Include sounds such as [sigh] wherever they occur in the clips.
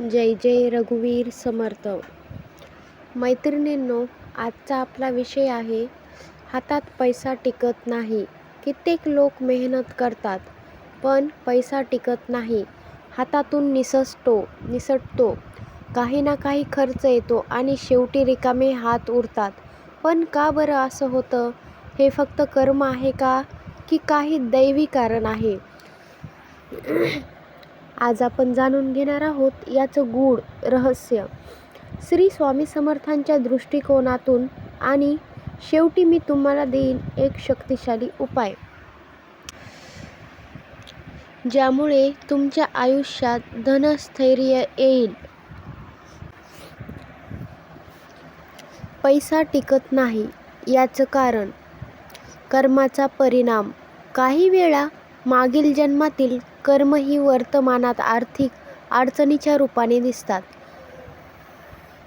जय जय रघुवीर समर्थ. मैत्रिणींनो आजचा आपला विषय आहे हातात पैसा टिकत नाही. कित्येक लोक मेहनत करतात पण पैसा टिकत नाही. हातातून निसटतो निसटतो. काही ना काही खर्च येतो आणि शेवटी रिकामे हात उरतात. पण का बरं असं होतं? हे फक्त कर्म आहे का? की काही दैवी कारण आहे? आज आपण जाणून घेणार आहोत याचं गूढ रहस्य. श्री स्वामी समर्थांच्या दृष्टिकोनातून आणि शेवटी मी तुम्हाला देईन एक शक्तिशाली उपाय. ज्यामुळे तुमच्या आयुष्यात धनस्थैर्य येईल. पैसा टिकत नाही याचं कारण. कर्माचा परिणाम काही वेळा मागील जन्मातील कर्म ही वर्तमानात आर्थिक अडचणीच्या रूपाने दिसतात.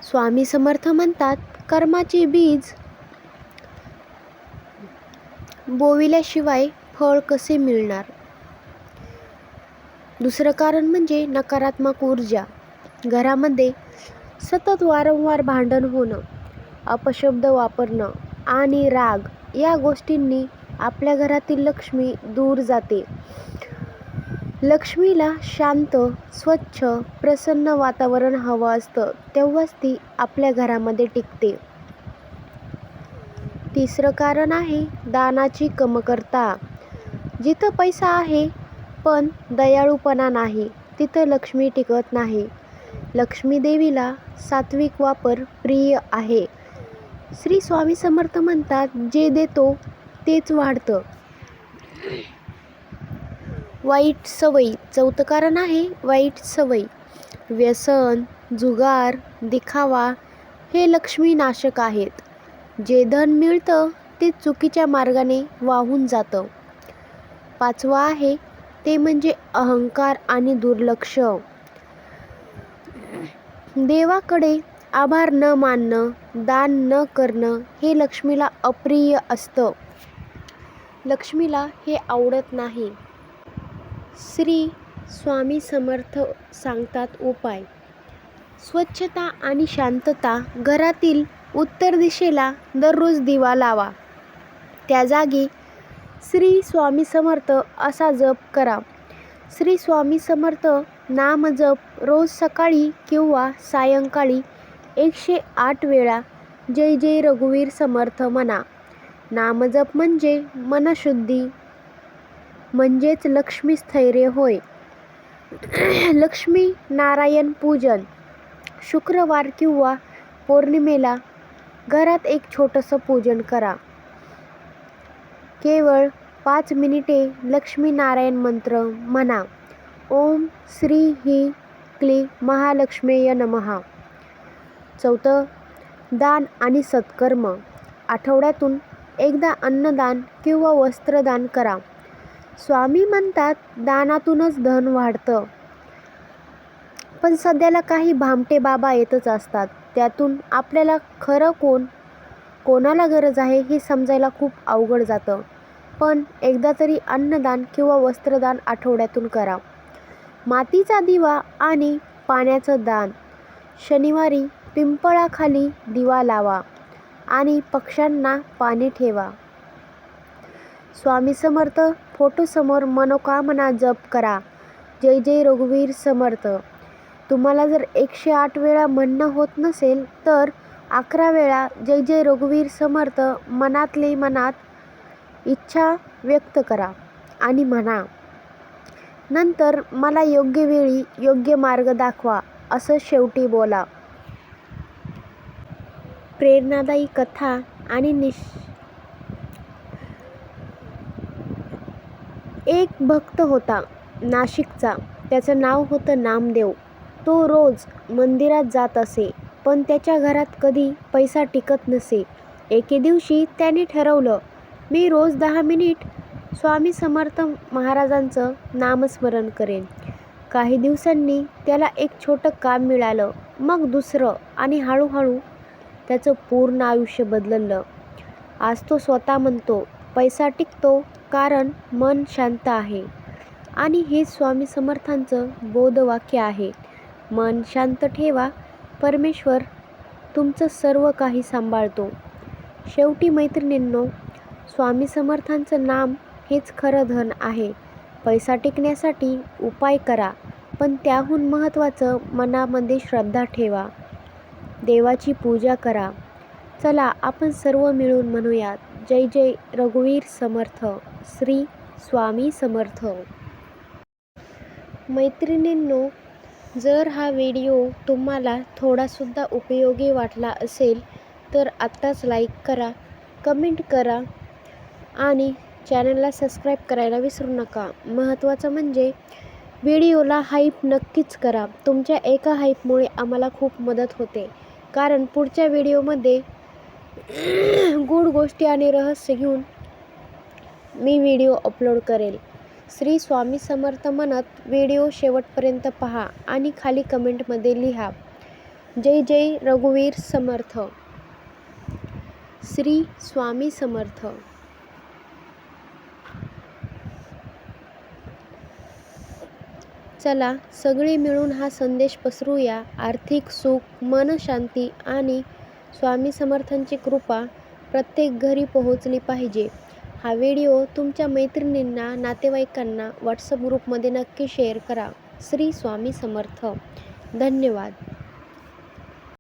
स्वामी समर्थ म्हणतात कर्माचे बीज बोविल्याशिवाय फळ कसे मिळणार? दुसरं कारण म्हणजे नकारात्मक ऊर्जा. घरामध्ये सतत वारंवार भांडण होणं अपशब्द वापरणं आणि राग या गोष्टींनी आपल्या घरातील लक्ष्मी दूर जाते. लक्ष्मीला शांत स्वच्छ प्रसन्न वातावरण हवं असतं तेव्हाच ती आपल्या घरामध्ये टिकते. तिसरं कारण आहे दानाची कमकरता जिथं पैसा आहे पण दयाळूपणा नाही तिथं लक्ष्मी टिकत नाही. लक्ष्मी देवीला सात्विक वापर प्रिय आहे. श्री स्वामी समर्थ म्हणतात जे देतो तेच वाढतं. वाईट सवयी. चौथं कारण आहे वाईट सवयी. व्यसन जुगार दिखावा हे लक्ष्मीनाशक आहेत. जे धन मिळतं ते चुकीच्या मार्गाने वाहून जातं. पाचवा आहे ते म्हणजे अहंकार आणि दुर्लक्ष. देवाकडे आभार न मानणं दान न करणं हे लक्ष्मीला अप्रिय असतं. लक्ष्मीला हे आवडत नाही. श्री स्वामी समर्थ सांगतात उपाय. स्वच्छता आणि शांतता घरातील उत्तर दिशेला दररोज दिवा लावा. त्या जागी श्री स्वामी समर्थ असा जप करा. श्री स्वामी समर्थ नाम जप रोज सकाळी किंवा सायंकाळी एकशे आठ वेळा जय जय रघुवीर समर्थ म्हणा. नामजप म्हणजे मनशुद्धी म्हणजेच लक्ष्मी स्थैर्य होय. लक्ष्मी नारायण पूजन. शुक्रवार किंवा पौर्णिमेला घरात एक छोटंसं पूजन करा. केवळ पाच मिनिटे लक्ष्मीनारायण मंत्र म्हणा. ओम श्री ही क्ली महालक्ष्मेय नमहा चौथं दान आणि सत्कर्म. आठवड्यातून एकदा अन्नदान किंवा वस्त्रदान करा. स्वामी म्हणतात दानातूनच धन वाढतं. पण सध्याला काही भामटे बाबा येतच असतात. त्यातून आपल्याला खरं कोण कोणाला गरज आहे हे समजायला खूप अवघड जातं. पण एकदा तरी अन्नदान किंवा वस्त्रदान आठवड्यातून करा. मातीचा दिवा आणि पाण्याचं दान. शनिवारी पिंपळाखाली दिवा लावा आणि पक्ष्यांना पाणी ठेवा. स्वामी समर्थ फोटोसमोर मनोकामना जप करा. जय जय रघुवीर समर्थ. तुम्हाला जर एकशे आठ वेळा म्हणणं होत नसेल तर अकरा वेळा जय जय रघुवीर समर्थ मनातले मनात इच्छा व्यक्त करा आणि म्हणा. नंतर मला योग्य वेळी योग्य मार्ग दाखवा असं शेवटी बोला. प्रेरणादायी कथा आणि निश एक भक्त होता नाशिकचा. त्याचं नाव होतं नामदेव. तो रोज मंदिरात जात असे पण त्याच्या घरात कधी पैसा टिकत नसे. एके दिवशी त्याने ठरवलं मी रोज दहा मिनिट स्वामी समर्थ महाराजांचं नामस्मरण करेन. काही दिवसांनी त्याला एक छोटं काम मिळालं मग दुसरं आणि हळूहळू त्याचं पूर्ण आयुष्य बदललं. आज तो स्वतः म्हणतो पैसा टिकतो कारण मन शांत आहे. आणि हे स्वामी समर्थांचं बोधवाक्य आहे. मन शांत ठेवा परमेश्वर तुमचं सर्व काही सांभाळतो. शेवटी मैत्रिणींनो स्वामी समर्थांचं नाम हेच खरं धन आहे. पैसा टिकण्यासाठी उपाय करा पण त्याहून महत्त्वाचं मनामध्ये श्रद्धा ठेवा. देवाची पूजा करा. चला आपण सर्व मिळून म्हणूयात. जय जय रघुवीर समर्थ. श्री स्वामी समर्थ. मैत्रिणींनो जर हा व्हिडिओ तुम्हाला थोडासुद्धा उपयोगी वाटला असेल तर आत्ताच लाईक करा कमेंट करा आणि चॅनलला सबस्क्राईब करायला विसरू नका. महत्त्वाचं म्हणजे व्हिडिओला हाईप नक्कीच करा. तुमच्या एका हाईपमुळे आम्हाला खूप मदत होते. कारण पुढच्या व्हिडिओमध्ये [clears throat] गूढ गोष्टी आणि रहस्य घेऊन मी व्हिडिओ अपलोड करेल. श्री स्वामी समर्थ म्हणत व्हिडिओ शेवटपर्यंत पहा आणि खाली कमेंटमध्ये लिहा. जय जय रघुवीर समर्थ. श्री स्वामी समर्थ. चला सगळे मिळून हा संदेश पसरूया. आर्थिक सुख मनशांती आणि स्वामी समर्थांची कृपा प्रत्येक घरी पोहोचली पाहिजे. हा व्हिडिओ तुमच्या मैत्रिणींना नातेवाईकांना व्हॉट्सअप ग्रुपमध्ये नक्की शेअर करा. श्री स्वामी समर्थ. धन्यवाद.